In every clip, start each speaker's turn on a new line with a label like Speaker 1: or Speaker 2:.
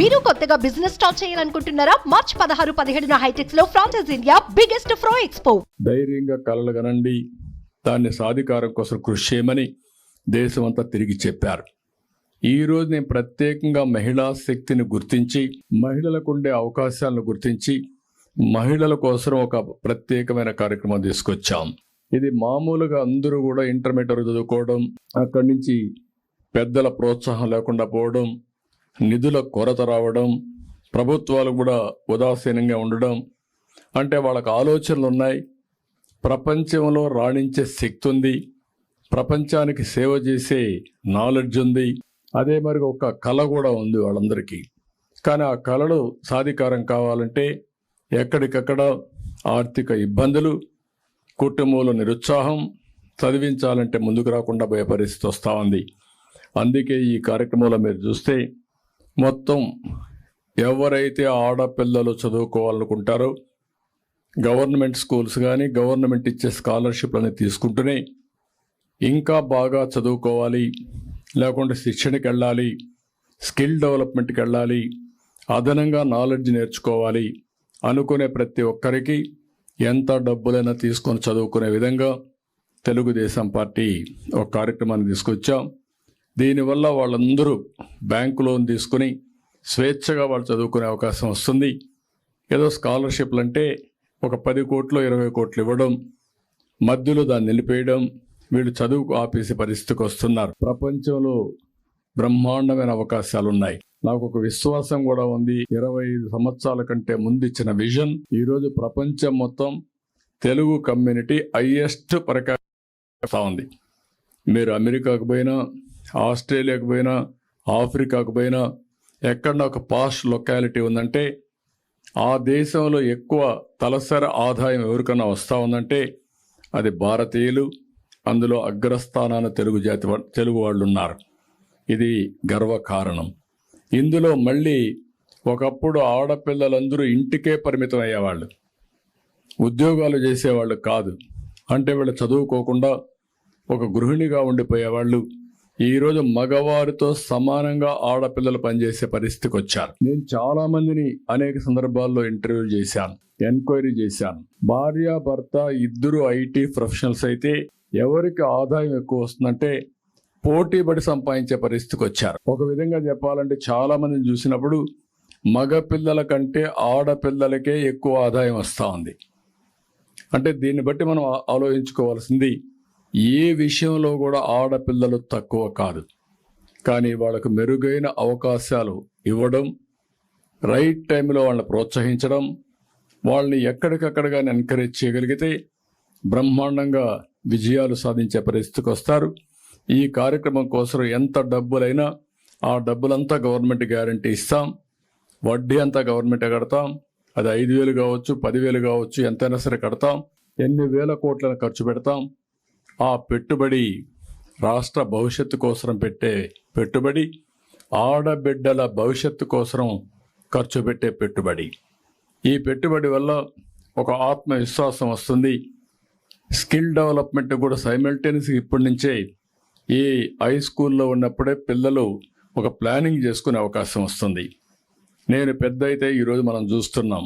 Speaker 1: మీరు కొత్తగా business start చేయాలనుకుంటున్నారా? మార్చ్ పదహారు పదిహేడున హైటెక్స్లో ఫ్రాన్సెస్ ఇండియా బిగ్గెస్ట్ ఫ్రో ఎక్స్పో
Speaker 2: ధైర్యంగా కలలు కనండి. దాన్ని సాధికారం కోసం కృషి చేయమని దేశమంతా తిరిగి చెప్పారు. ఈ రోజు నేను ప్రత్యేకంగా మహిళా శక్తిని గుర్తించి మహిళలకు ఉండే అవకాశాలను గుర్తించి మహిళల కోసం ఒక ప్రత్యేకమైన కార్యక్రమం తీసుకొచ్చాం. ఇది మామూలుగా అందరూ కూడా ఇంటర్మీడియట్ చదువుకోవడం అక్కడి నుంచి పెద్దల ప్రోత్సాహం లేకుండా పోవడం నిధుల కొరత రావడం ప్రభుత్వాలు కూడా ఉదాసీనంగా ఉండడం అంటే వాళ్ళకు ఆలోచనలు ఉన్నాయి. ప్రపంచంలో రాణించే శక్తి ఉంది. ప్రపంచానికి సేవ చేసే నాలెడ్జ్ ఉంది. అదే మరి ఒక కళ కూడా ఉంది వాళ్ళందరికీ. కానీ ఆ కళలు సాధికారం కావాలంటే ఎక్కడికక్కడ ఆర్థిక ఇబ్బందులు కుటుంబంలో నిరుత్సాహం చదివించాలంటే ముందుకు రాకుండా పోయే పరిస్థితి వస్తూ ఉంది. అందుకే ఈ కార్యక్రమంలో మీరు చూస్తే మొత్తం ఎవరైతే ఆడపిల్లలు చదువుకోవాలనుకుంటారో గవర్నమెంట్ స్కూల్స్ కానీ గవర్నమెంట్ ఇచ్చే స్కాలర్షిప్లని తీసుకుంటూనే ఇంకా బాగా చదువుకోవాలి లేకుంటే శిక్షణకి వెళ్ళాలి స్కిల్ డెవలప్మెంట్కి వెళ్ళాలి అదనంగా నాలెడ్జ్ నేర్చుకోవాలి అనుకునే ప్రతి ఒక్కరికి ఎంత డబ్బులైనా తీసుకొని చదువుకునే విధంగా తెలుగుదేశం పార్టీ ఒక కార్యక్రమాన్ని తీసుకొచ్చాం. దీనివల్ల వాళ్ళందరూ బ్యాంకు లోన్ తీసుకుని స్వేచ్ఛగా వాళ్ళు చదువుకునే అవకాశం వస్తుంది. ఏదో స్కాలర్షిప్లు అంటే ఒక పది కోట్లు ఇరవై కోట్లు ఇవ్వడం మధ్యలో దాన్ని నిలిపేయడం వీళ్ళు చదువుకు ఆపేసే పరిస్థితికి వస్తున్నారు. ప్రపంచంలో బ్రహ్మాండమైన అవకాశాలు ఉన్నాయి నాకు ఒక విశ్వాసం కూడా ఉంది. ఇరవై ఐదు సంవత్సరాల కంటే ముందు ఇచ్చిన విజన్ ఈరోజు ప్రపంచం మొత్తం తెలుగు కమ్యూనిటీ హైయెస్ట్ పరికాస్తా ఉంది. మీరు అమెరికాకు పోయినా ఆస్ట్రేలియాకు పోయినా ఆఫ్రికాకు పోయినా ఎక్కడ ఒక పాస్ట్ లొకాలిటీ ఉందంటే ఆ దేశంలో ఎక్కువ తలసరి ఆదాయం ఎవరికన్నా వస్తూ ఉందంటే అది భారతీయులు అందులో అగ్రస్థానాన తెలుగు జాతి తెలుగు వాళ్ళు ఉన్నారు ఇది గర్వకారణం. ఇందులో మళ్ళీ ఒకప్పుడు ఆడపిల్లలందరూ ఇంటికే పరిమితం అయ్యేవాళ్ళు. ఉద్యోగాలు చేసేవాళ్ళు కాదు. అంటే వీళ్ళు చదువుకోకుండా ఒక గృహిణిగా ఉండిపోయేవాళ్ళు. ఈరోజు మగవారితో సమానంగా ఆడపిల్లలు పనిచేసే పరిస్థితికి వచ్చారు. నేను చాలా మందిని అనేక సందర్భాల్లో ఇంటర్వ్యూ చేశాను ఎంక్వైరీ చేశాను. భార్య భర్త ఇద్దరు ఐటీ ప్రొఫెషనల్స్ అయితే ఎవరికి ఆదాయం ఎక్కువ వస్తుందంటే పోటీ పడి సంపాదించే పరిస్థితికి వచ్చారు. ఒక విధంగా చెప్పాలంటే చాలా మందిని చూసినప్పుడు మగ పిల్లల కంటే ఆడపిల్లలకే ఎక్కువ ఆదాయం వస్తూ ఉంది. అంటే దీన్ని బట్టి మనం ఆలోచించుకోవాల్సింది ఏ విషయంలో కూడా ఆడపిల్లలు తక్కువ కాదు. కానీ వాళ్ళకు మెరుగైన అవకాశాలు ఇవ్వడం రైట్ టైంలో వాళ్ళని ప్రోత్సహించడం వాళ్ళని ఎక్కడికక్కడగా ఎంకరేజ్ చేయగలిగితే బ్రహ్మాండంగా విజయాలు సాధించే పరిస్థితికి వస్తారు. ఈ కార్యక్రమం కోసం ఎంత డబ్బులైనా ఆ డబ్బులంతా గవర్నమెంట్ గ్యారంటీ ఇస్తాం. వడ్డీ అంతా గవర్నమెంటే కడతాం. అది ఐదు వేలు కావచ్చు పదివేలు కావచ్చు ఎంతైనా సరే కడతాం. ఎన్ని వేల కోట్లను ఖర్చు పెడతాం. ఆ పెట్టుబడి రాష్ట్ర భవిష్యత్తు కోసం పెట్టే పెట్టుబడి ఆడబిడ్డల భవిష్యత్తు కోసం ఖర్చు పెట్టే పెట్టుబడి. ఈ పెట్టుబడి వల్ల ఒక ఆత్మవిశ్వాసం వస్తుంది. స్కిల్ డెవలప్మెంట్ కూడా సైమల్టేనియస్గా ఇప్పటి నుంచే ఈ హై స్కూల్లో ఉన్నప్పుడే పిల్లలు ఒక ప్లానింగ్ చేసుకునే అవకాశం వస్తుంది. నేను పెద్ద అయితే ఈరోజు మనం చూస్తున్నాం.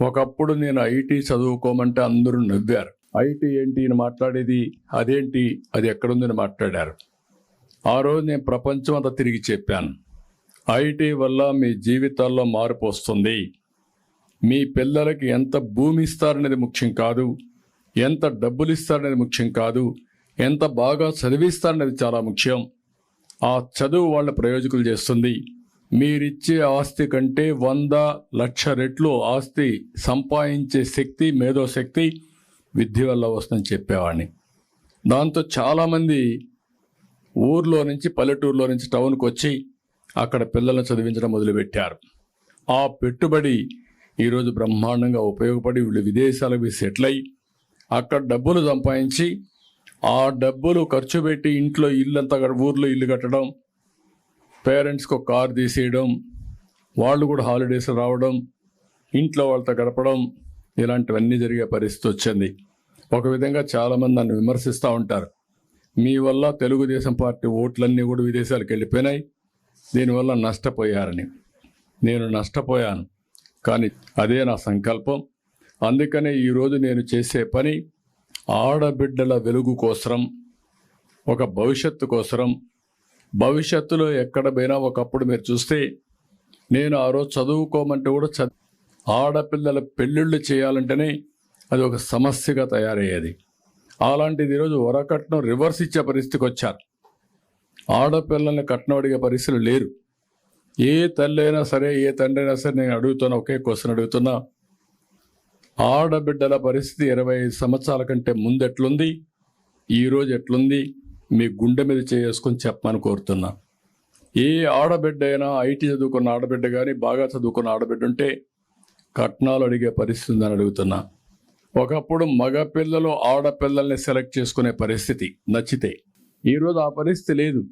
Speaker 2: ఒకప్పుడు నేను ఐటీ చదువుకోమంటే అందరూ నవ్వారు. ఐటీ ఏంటి అని మాట్లాడేది? అదేంటి? అది ఎక్కడుందని మాట్లాడారు. ఆ రోజు నేను ప్రపంచం అంతా తిరిగి చెప్పాను. ఐటీ వల్ల మీ జీవితాల్లో మార్పు వస్తుంది. మీ పిల్లలకి ఎంత భూమి ఇస్తారనేది ముఖ్యం కాదు. ఎంత డబ్బులు ఇస్తారనేది ముఖ్యం కాదు. ఎంత బాగా చదివిస్తారనేది చాలా ముఖ్యం. ఆ చదువు వాళ్ళ ప్రయోజకులు చేస్తుంది. మీరిచ్చే ఆస్తి కంటే వంద లక్ష రెట్లు ఆస్తి సంపాదించే శక్తి మేధోశక్తి విద్య వల్ల వస్తుందని చెప్పేవాడిని. దాంతో చాలామంది ఊర్లో నుంచి పల్లెటూరులో నుంచి టౌన్కి వచ్చి అక్కడ పిల్లలను చదివించడం మొదలుపెట్టారు. ఆ పెట్టుబడి ఈరోజు బ్రహ్మాండంగా ఉపయోగపడి వీళ్ళు విదేశాలకు సెటిల్ అయ్యి అక్కడ డబ్బులు సంపాదించి ఆ డబ్బులు ఖర్చు పెట్టి ఇంట్లో ఇల్లు అంతా ఊర్లో ఇల్లు కట్టడం పేరెంట్స్కి ఒక కారు తీసేయడం వాళ్ళు కూడా హాలిడేస్ రావడం ఇంట్లో వాళ్ళతో గడపడం ఇలాంటివన్నీ జరిగే పరిస్థితి వచ్చింది. ఒక విధంగా చాలామంది నన్ను విమర్శిస్తూ ఉంటారు. మీ వల్ల తెలుగుదేశం పార్టీ ఓట్లన్నీ కూడా విదేశాలకు వెళ్ళిపోయినాయి. దీనివల్ల నష్టపోయారని. నేను నష్టపోయాను. కానీ అదే నా సంకల్పం. అందుకనే ఈరోజు నేను చేసే పని ఆడబిడ్డల వెలుగు కోసరం ఒక భవిష్యత్తు కోసరం. భవిష్యత్తులో ఎక్కడ పోయినా ఒకప్పుడు మీరు చూస్తే నేను ఆ రోజు చదువుకోమంటే కూడా చ ఆడపిల్లల పెళ్ళిళ్ళు చేయాలంటేనే అది ఒక సమస్యగా తయారయ్యేది. అలాంటిది ఈరోజు వరకట్నం రివర్స్ ఇచ్చే పరిస్థితికి వచ్చారు. ఆడపిల్లల్ని కట్నం అడిగే పరిస్థితులు లేరు. ఏ తల్లి అయినా సరే ఏ తండ్రి అయినా సరే నేను అడుగుతున్నా ఒకే క్వశ్చన్ అడుగుతున్నా ఆడబిడ్డల పరిస్థితి ఇరవై ఐదు సంవత్సరాల కంటే ముందు ఎట్లుంది? ఈ రోజు ఎట్లుంది? మీ గుండె మీద చేసుకొని చెప్పమని కోరుతున్నా. ఏ ఆడబిడ్డ అయినా ఐటీ చదువుకున్న ఆడబిడ్డ కానీ బాగా చదువుకున్న ఆడబిడ్డ ఉంటే కట్నాలు అడిగే పరిస్థితి ఉందని అడుగుతున్నా. ఒకప్పుడు మగపిల్లలు ఆడపిల్లల్ని సెలెక్ట్ చేసుకునే పరిస్థితి నచ్చితే. ఈరోజు ఆ పరిస్థితి లేదు.